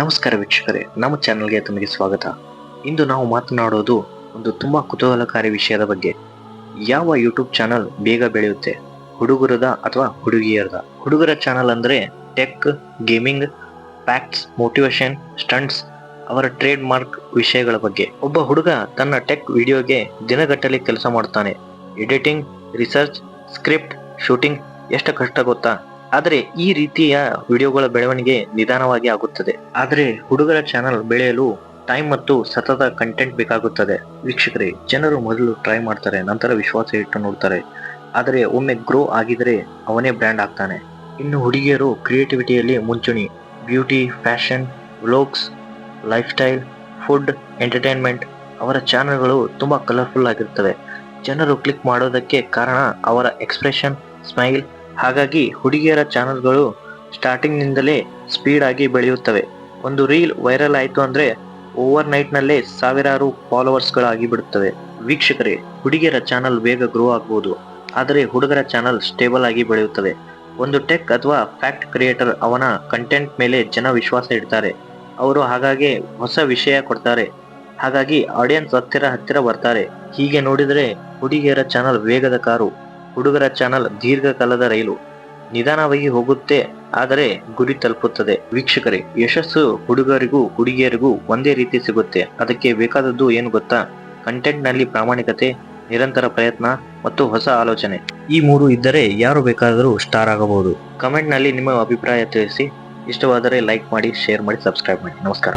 ನಮಸ್ಕಾರ ವೀಕ್ಷಕರೇ, ನಮ್ಮ ಚಾನೆಲ್ಗೆ ತಮಗೆ ಸ್ವಾಗತ. ಇಂದು ನಾವು ಮಾತನಾಡೋದು ಒಂದು ತುಂಬ ಕುತೂಹಲಕಾರಿ ವಿಷಯದ ಬಗ್ಗೆ. ಯಾವ ಯೂಟ್ಯೂಬ್ ಚಾನಲ್ ಬೇಗ ಬೆಳೆಯುತ್ತೆ? ಹುಡುಗರದ ಅಥವಾ ಹುಡುಗಿಯರದ? ಹುಡುಗರ ಚಾನಲ್ ಅಂದರೆ tech, gaming packs motivation, stunts, ಅವರ ಟ್ರೇಡ್ ಮಾರ್ಕ್ ವಿಷಯಗಳ ಬಗ್ಗೆ. ಒಬ್ಬ ಹುಡುಗ ತನ್ನ ಟೆಕ್ ವಿಡಿಯೋಗೆ ದಿನಗಟ್ಟಲೆ ಕೆಲಸ ಮಾಡ್ತಾನೆ. ಎಡಿಟಿಂಗ್, ರಿಸರ್ಚ್, ಸ್ಕ್ರಿಪ್ಟ್, ಶೂಟಿಂಗ್ ಎಷ್ಟು ಕಷ್ಟ ಗೊತ್ತಾ? ಆದರೆ ಈ ರೀತಿಯ ವಿಡಿಯೋಗಳ ಬೆಳವಣಿಗೆ ನಿಧಾನವಾಗಿ ಆಗುತ್ತದೆ. ಆದರೆ ಹುಡುಗರ ಚಾನಲ್ ಬೆಳೆಯಲು ಟೈಮ್ ಮತ್ತು ಸತತ ಕಂಟೆಂಟ್ ಬೇಕಾಗುತ್ತದೆ. ವೀಕ್ಷಕರೇ, ಜನರು ಮೊದಲು ಟ್ರೈ ಮಾಡ್ತಾರೆ, ನಂತರ ವಿಶ್ವಾಸ ಇಟ್ಟು ನೋಡ್ತಾರೆ. ಆದರೆ ಒಮ್ಮೆ ಗ್ರೋ ಆಗಿದರೆ ಅವನೇ ಬ್ರ್ಯಾಂಡ್ ಆಗ್ತಾನೆ. ಇನ್ನು ಹುಡುಗಿಯರು ಕ್ರಿಯೇಟಿವಿಟಿಯಲ್ಲಿ ಮುಂಚೂಣಿ. Beauty fashion vlogs lifestyle food entertainment ಅವರ ಚಾನಲ್ಗಳು ತುಂಬ ಕಲರ್ಫುಲ್ ಆಗಿರ್ತವೆ. ಜನರು ಕ್ಲಿಕ್ ಮಾಡೋದಕ್ಕೆ ಕಾರಣ ಅವರ ಎಕ್ಸ್ಪ್ರೆಷನ್ ಸ್ಮೈಲ್ ಹಾಗಾಗಿ ಹುಡುಗಿಯರ ಚಾನಲ್ಗಳು ಸ್ಟಾರ್ಟಿಂಗ್ನಿಂದಲೇ ಸ್ಪೀಡ್ ಆಗಿ ಬೆಳೆಯುತ್ತವೆ. ಒಂದು ರೀಲ್ ವೈರಲ್ ಆಯಿತು ಅಂದರೆ ಓವರ್ ನೈಟ್ನಲ್ಲೇ ಸಾವಿರಾರು ಫಾಲೋವರ್ಸ್ಗಳಾಗಿ ಬಿಡುತ್ತವೆ. ವೀಕ್ಷಕರೇ, ಹುಡುಗಿಯರ ಚಾನಲ್ ಬೇಗ ಗ್ರೋ ಆಗ್ಬೋದು. ಆದರೆ ಹುಡುಗರ ಚಾನಲ್ ಸ್ಟೇಬಲ್ ಆಗಿ ಬೆಳೆಯುತ್ತವೆ. ಒಂದು ಟೆಕ್ ಅಥವಾ ಫ್ಯಾಕ್ಟ್ ಕ್ರಿಯೇಟರ್ ಅವನ ಕಂಟೆಂಟ್ ಮೇಲೆ ಜನ ವಿಶ್ವಾಸ ಇಡ್ತಾರೆ. ಅವರು ಹಾಗಾಗಿ ಹೊಸ ವಿಷಯ ಕೊಡ್ತಾರೆ. ಹಾಗಾಗಿ ಆಡಿಯನ್ಸ್ ಹತ್ತಿರ ಹತ್ತಿರ ಬರ್ತಾರೆ. ಹೀಗೆ ನೋಡಿದರೆ ಹುಡುಗಿಯರ ಚಾನಲ್ ವೇಗದ ಕಾರು ಹುಡುಗರ ಚಾನಲ್ ದೀರ್ಘಕಾಲದ ರೈಲು. ನಿಧಾನವಾಗಿ ಹೋಗುತ್ತೆ, ಆದರೆ ಗುರಿ ತಲುಪುತ್ತದೆ. ವೀಕ್ಷಕರೇ, ಯಶಸ್ಸು ಹುಡುಗರಿಗೂ, ಹುಡುಗಿಯರಿಗೂ ಒಂದೇ ರೀತಿ ಸಿಗುತ್ತೆ. ಅದಕ್ಕೆ ಬೇಕಾದದ್ದು ಏನು ಗೊತ್ತಾ? ಕಂಟೆಂಟ್ನಲ್ಲಿ ಪ್ರಾಮಾಣಿಕತೆ, ನಿರಂತರ ಪ್ರಯತ್ನ ಮತ್ತು ಹೊಸ ಆಲೋಚನೆ. ಈ ಮೂರು ಇದ್ದರೆ ಯಾರು ಬೇಕಾದರೂ ಸ್ಟಾರ್ ಆಗಬಹುದು. ಕಮೆಂಟ್ನಲ್ಲಿ ನಿಮ್ಮ ಅಭಿಪ್ರಾಯ ತಿಳಿಸಿ. ಇಷ್ಟವಾದರೆ ಲೈಕ್ ಮಾಡಿ, ಶೇರ್ ಮಾಡಿ ಸಬ್ಸ್ಕ್ರೈಬ್ ಮಾಡಿ. ನಮಸ್ಕಾರ.